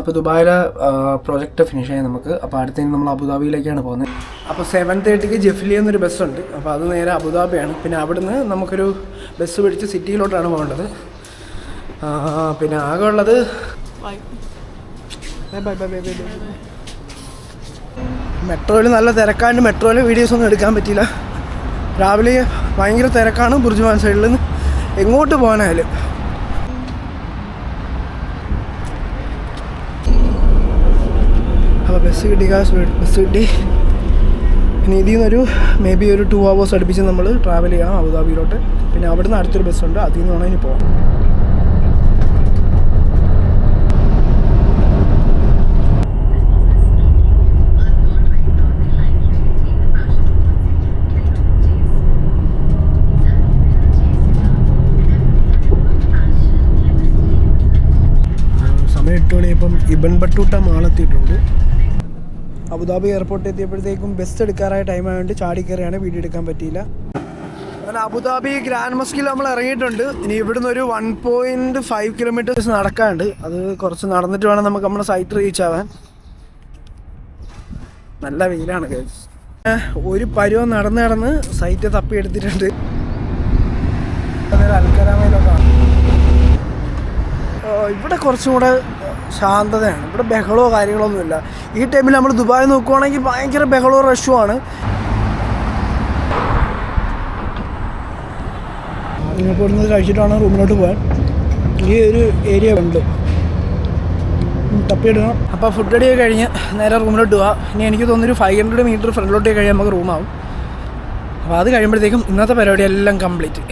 അപ്പോൾ ദുബായിലെ project finish ആയി നമുക്ക്. അപ്പോൾ അടുത്തതിന് നമ്മൾ അബുദാബിയിലേക്കാണ് പോകുന്നത്. അപ്പോൾ സെവൻ തേർട്ടിക്ക് ജെഫ്ലി എന്നൊരു ബസ്സുണ്ട് അപ്പോൾ അത് നേരെ അബുദാബിയാണ്. പിന്നെ അവിടുന്ന് നമുക്കൊരു ബസ് പിടിച്ച് സിറ്റിയിലോട്ടാണ് പോകേണ്ടത്. പിന്നെ ആകെ ഉള്ളത് മെട്രോയിൽ നല്ല തിരക്കാണ്ട് മെട്രോയിൽ വീഡിയോസ് ഒന്നും എടുക്കാൻ പറ്റിയില്ല. രാവിലെ ഭയങ്കര തിരക്കാണ് ബുർജുമാൻ സൈഡിൽ നിന്ന്. എങ്ങോട്ട് പോകാനായാലും അപ്പോൾ ബസ് കിട്ടി കാശ് ബസ് കിട്ടി. പിന്നെ ഇതിൽ നിന്നൊരു മേ ബി ഒരു ടു അവേഴ്സ് അടുപ്പിച്ച് നമ്മൾ ട്രാവൽ ചെയ്യണം അബുദാബിയിലോട്ട്. പിന്നെ അവിടുന്ന് അടുത്തൊരു ബസ്സുണ്ട് അതിൽ നിന്ന് വേണം ഇനി പോകാം സമയം എട്ട് മണിയപ്പം ഇബൻ ബട്ടൂട്ട മാളെത്തിയിട്ടുണ്ട്. അബുദാബി എയർപോർട്ടിൽ എത്തിയപ്പോഴത്തേക്കും ബസ് എടുക്കാറായ ടൈം ആയതുകൊണ്ട് ചാടി കയറിയാണ് വീഡിയോ എടുക്കാൻ പറ്റിയില്ല. അങ്ങനെ അബുദാബി ഗ്രാൻഡ് മസ്കിൽ നമ്മൾ ഇറങ്ങിയിട്ടുണ്ട്. ഇനി ഇവിടുന്ന് ഒരു വൺ പോയിന്റ് ഫൈവ് കിലോമീറ്റേഴ്സ് നടക്കാണ്ട് അത് കുറച്ച് നടന്നിട്ട് വേണം നമുക്ക് നമ്മുടെ സൈറ്റ് റീച്ച് ആവാൻ. നല്ല വെയിലാണ്. ഒരു പരുവം നടന്ന് നടന്ന് സൈറ്റ് തപ്പി എടുത്തിട്ടുണ്ട്. ഇവിടെ കുറച്ചും കൂടെ ശാന്തതയാണ്. ഇവിടെ ബഹളമോ കാര്യങ്ങളൊന്നുമില്ല. ഈ ടൈമിൽ നമ്മൾ ദുബായ് നോക്കുവാണെങ്കിൽ ഭയങ്കര ബഹളവും റഷുമാണ് ഇവിടുന്ന് കഴിച്ചിട്ടാണ് റൂമിലോട്ട് പോകാൻ ഈ ഒരു ഏരിയ ഉണ്ട്. തപ്പിയെടുക്കണം അപ്പോൾ ഫുഡ് അടിയൊക്കെ കഴിഞ്ഞ് നേരെ റൂമിലോട്ട് പോവാം. ഇനി എനിക്ക് തോന്നുന്നൊരു ഫൈവ് ഹൺഡ്രഡ് മീറ്റർ ഫ്രണ്ടിലോട്ട് കഴിയാൻ നമുക്ക് റൂമാവും അപ്പോൾ അത് കഴിയുമ്പോഴത്തേക്കും ഇന്നത്തെ പരിപാടി എല്ലാം കംപ്ലീറ്റ്